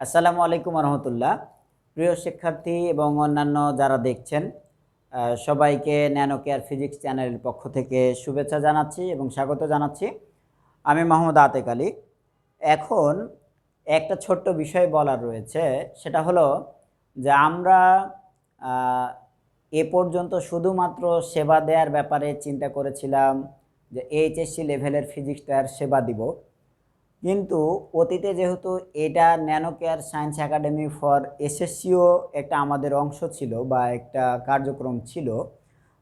আসসালামু আলাইকুম রহমতুল্লাহ প্রিয় শিক্ষার্থী এবং অন্যান্য যারা দেখছেন সবাইকে ন্যানো কেয়ার ফিজিক্স চ্যানেলের পক্ষ থেকে শুভেচ্ছা জানাচ্ছি এবং স্বাগত জানাচ্ছি। আমি মোহাম্মদ আতেক আলী। এখন একটা ছোট্ট বিষয় বলার রয়েছে, সেটা হলো যে আমরা এ পর্যন্ত শুধুমাত্র সেবা দেওয়ার ব্যাপারে চিন্তা করেছিলাম যে এইচএসসি লেভেলের ফিজিক্সটার সেবা দিব। কিন্তু অতীতে যেহেতু এটা nano care science academy for এসএসসিও একটা আমাদের অংশ ছিল বা একটা কার্যক্রম ছিল,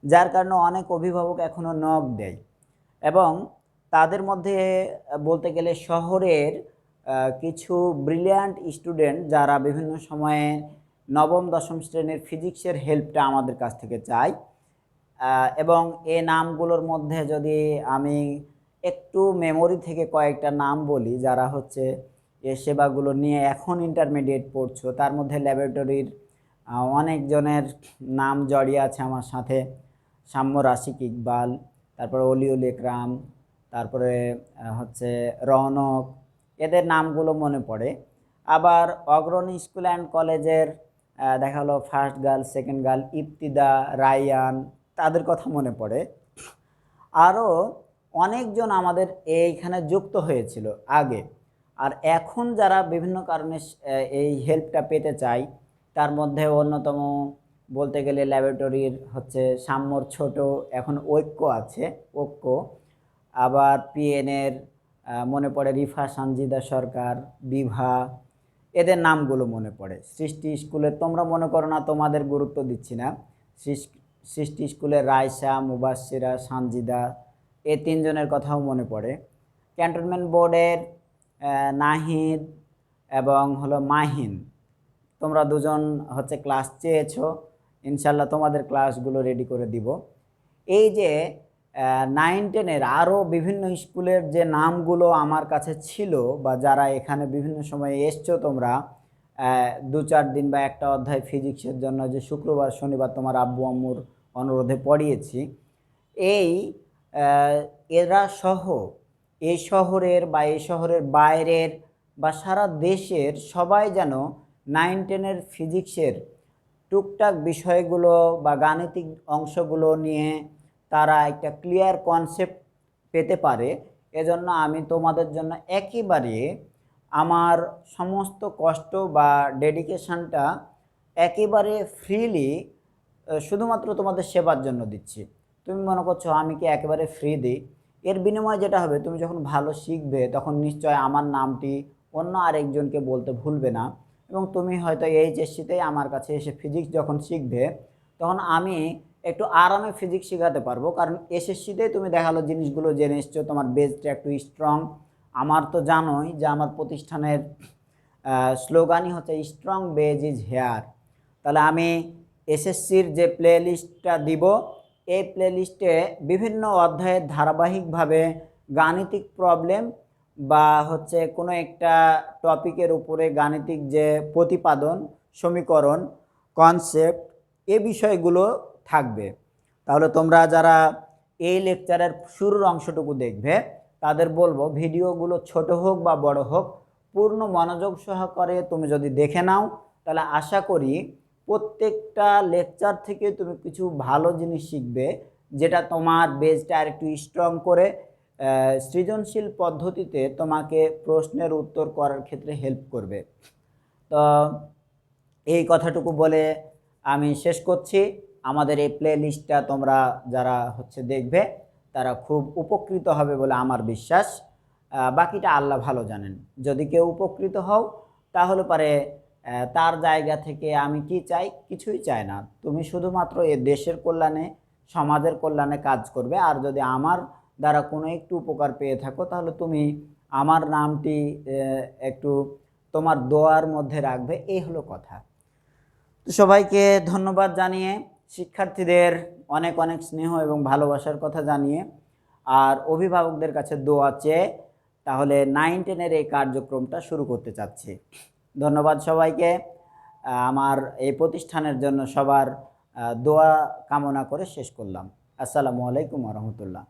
যার কারণে অনেক অভিভাবক এখনও নখ দেয়। এবং তাদের মধ্যে বলতে গেলে শহরের কিছু ব্রিলিয়ান্ট স্টুডেন্ট যারা বিভিন্ন সময়ে নবম, দশম শ্রেণির ফিজিক্সের হেল্পটা আমাদের কাছ থেকে চায়। এবং এ নামগুলোর মধ্যে যদি আমি একটু মেমোরি থেকে কয়েকটা নাম বলি, যারা হচ্ছে এ সেবাগুলো নিয়ে এখন ইন্টারমিডিয়েট পড়ছো। তার মধ্যে ল্যাবরেটরির অনেকজনের নাম জড়িয়ে আছে আমার সাথে। সাম্য রাশিক ইকবাল, তারপরে অলিউল একরাম তারপরে হচ্ছে রৌনক, এদের নামগুলো মনে পড়ে। আবার অগ্রণী স্কুল অ্যান্ড কলেজের দেখা হলো first girl second girl Iptida Rayan, তাদের কথা মনে পড়ে। আরও অনেকজন আমাদের এইখানে যুক্ত হয়েছিল আগে। আর এখন যারা বিভিন্ন কারণে এই হেল্পটা পেতে চায় তার মধ্যে অন্যতম বলতে গেলে ল্যাবরেটরির হচ্ছে সাম্যর ছোট, এখন ঐক্য আছে, ঐক্য। আবার পিএনের মনে পড়ে রিফা সানজিদা সরকার, বিভা, এদের নামগুলো মনে পড়ে। সৃষ্টি স্কুলে তোমরা মনে করো না, তোমাদের গুরুত্ব দিচ্ছি না। সৃষ্টি স্কুলের রায়সা মুবাসিরা সানজিদা এই তিনজনের কথাও মনে পড়ে। ক্যান্টনমেন্ট বোর্ডের নাহিদ এবং হলো মাহিন। তোমরা দুজন হচ্ছে ক্লাস চেয়েছো। ইনশাল্লাহ তোমাদের ক্লাসগুলো রেডি করে দিব। এই যে নাইন টেনের আরও বিভিন্ন স্কুলের যে নামগুলো আমার কাছে ছিল বা যারা এখানে বিভিন্ন সময়ে এসছো তোমরা দু চার দিন বা একটা অধ্যায় ফিজিক্সের জন্য যে শুক্রবার, শনিবার তোমার আব্বু, আম্মুর অনুরোধে পড়িয়েছি। এই এরা সহ এই শহরের বা এই শহরের বাইরের বা সারা দেশের সবাই যেন নাইন টেনের ফিজিক্সের টুকটাক বিষয়গুলো বা গাণিতিক অংশগুলো নিয়ে তারা একটা ক্লিয়ার কনসেপ্ট পেতে পারে। এজন্য আমি তোমাদের জন্য একেবারে আমার সমস্ত কষ্ট বা ডেডিকেশানটা একেবারে ফ্রিলি শুধুমাত্র তোমাদের সেবার জন্য দিচ্ছি। তুমি মনে করছ আমি কি একেবারে ফ্রি দিই এর বিনিময়ে যেটা হবে, তুমি যখন ভালো শিখবে, তখন নিশ্চয় আমার নামটি অন্য আরেকজনকে বলতে ভুলবে না। এবং তুমি হয়তো এইচএসসিতেই আমার কাছে এসে ফিজিক্স যখন শিখবে, তখন আমি একটু আরামে ফিজিক্স শেখাতে পারব। কারণ এসএসসিতেই তুমি দেখাল জিনিসগুলো জেনে এসছো, তোমার বেসটা একটু স্ট্রং আমার তো জানোই যে আমার প্রতিষ্ঠানের স্লোগানই হচ্ছে স্ট্রং বেজ ইজ হেয়ার তাহলে আমি এসএসসির যে প্লে লিস্টটা দিব এই প্লেলিস্টে বিভিন্ন অধ্যায়ের ধারাবাহিকভাবে গাণিতিক প্রবলেম বা হচ্ছে কোনো একটা টপিকের উপরে গাণিতিক যে প্রতিপাদন, সমীকরণ কনসেপ্ট এ বিষয়গুলো থাকবে। তাহলে তোমরা যারা এই লেকচারের শুরুর অংশটুকু দেখবে, তাদের বলব ভিডিওগুলো ছোট হোক বা বড় হোক, পূর্ণ মনোযোগ সহকারে তুমি যদি দেখে নাও, তাহলে আশা করি প্রত্যেকটা লেকচার থেকে তুমি কিছু ভালো জিনিস শিখবে, যেটা তোমার বেজটা আর একটু স্ট্রং করে সৃজনশীল পদ্ধতিতে তোমাকে প্রশ্নের উত্তর করার ক্ষেত্রে হেল্প করবে। তো এই কথাটুকু বলে আমি শেষ করছি। আমাদের এই প্লে লিস্টটা তোমরা যারা হচ্ছে দেখবে, তারা খুব উপকৃত হবে বলে আমার বিশ্বাস। বাকিটা আল্লাহ ভালো জানেন। যদি কেউ উপকৃত হও, তাহলে পারে তার জায়গা থেকে আমি কি চাই? কিছুই চাই না। তুমি শুধুমাত্র এ দেশের কল্যাণে, সমাজের কল্যাণে কাজ করবে। আর যদি আমার দ্বারা কোনো একটু উপকার পেয়ে থাকো, তাহলে তুমি আমার নামটি একটু তোমার দোয়ার মধ্যে রাখবে। এই হলো কথা। তো সবাইকে ধন্যবাদ জানিয়ে, শিক্ষার্থীদের অনেক অনেক স্নেহ এবং ভালোবাসার কথা জানিয়ে, আর অভিভাবকদের কাছে দোয়া চেয়ে, তাহলে নাইন টেনের এই কার্যক্রমটা শুরু করতে চাচ্ছি। ধন্যবাদ সবাইকে। আমার এই প্রতিষ্ঠানের জন্য সবার দোয়া কামনা করে শেষ করলাম। আসসালামু আলাইকুম রহমতুল্লাহ।